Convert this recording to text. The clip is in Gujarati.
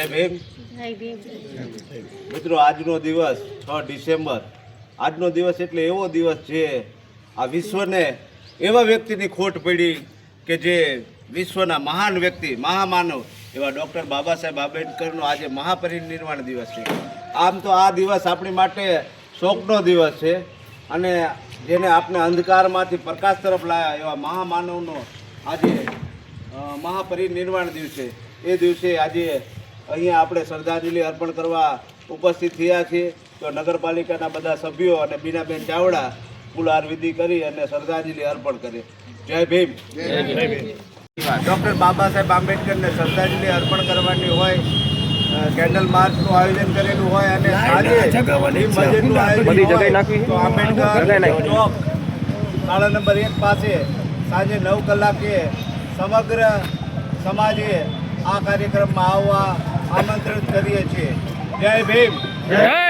જય ભીમ. મિત્રો, આજનો દિવસ છ ડિસેમ્બર. આજનો દિવસ એટલે એવો દિવસ છે, આ વિશ્વને એવા વ્યક્તિની ખોટ પડી કે જે વિશ્વના મહાન વ્યક્તિ, મહામાનવ, એવા ડૉક્ટર બાબા સાહેબ આંબેડકરનો આજે મહાપરિનિર્વાણ દિવસ છે. આમ તો આ દિવસ આપણી માટે શોકનો દિવસ છે અને જેને આપણે અંધકારમાંથી પ્રકાશ તરફ લાવ્યા એવા મહામાનવનો આજે મહાપરિનિર્વાણ દિવસે. એ દિવસે આજે અહીંયા આપણે શ્રદ્ધાંજલિ અર્પણ કરવા ઉપસ્થિત થયા છીએ. તો નગરપાલિકાના બધા સભ્યો અને બીનાબેન ચાવડા ફૂલહાર વિધિ કરી અને શ્રદ્ધાંજલિ અર્પણ કરીએ જય ભીમ. ડૉક્ટર બાબા સાહેબ આંબેડકરને શ્રદ્ધાંજલિ અર્પણ કરવાની હોય કેન્ડલ માર્ચનું આયોજન કરેલું હોય અને તો આંબેડકર ચોક શાળા નંબર એક પાસે સાંજે નવ કલાકે સમગ્ર સમાજે આ કાર્યક્રમમાં આવવા આમંત્રિત કરીએ છીએ. જય ભીમ. જય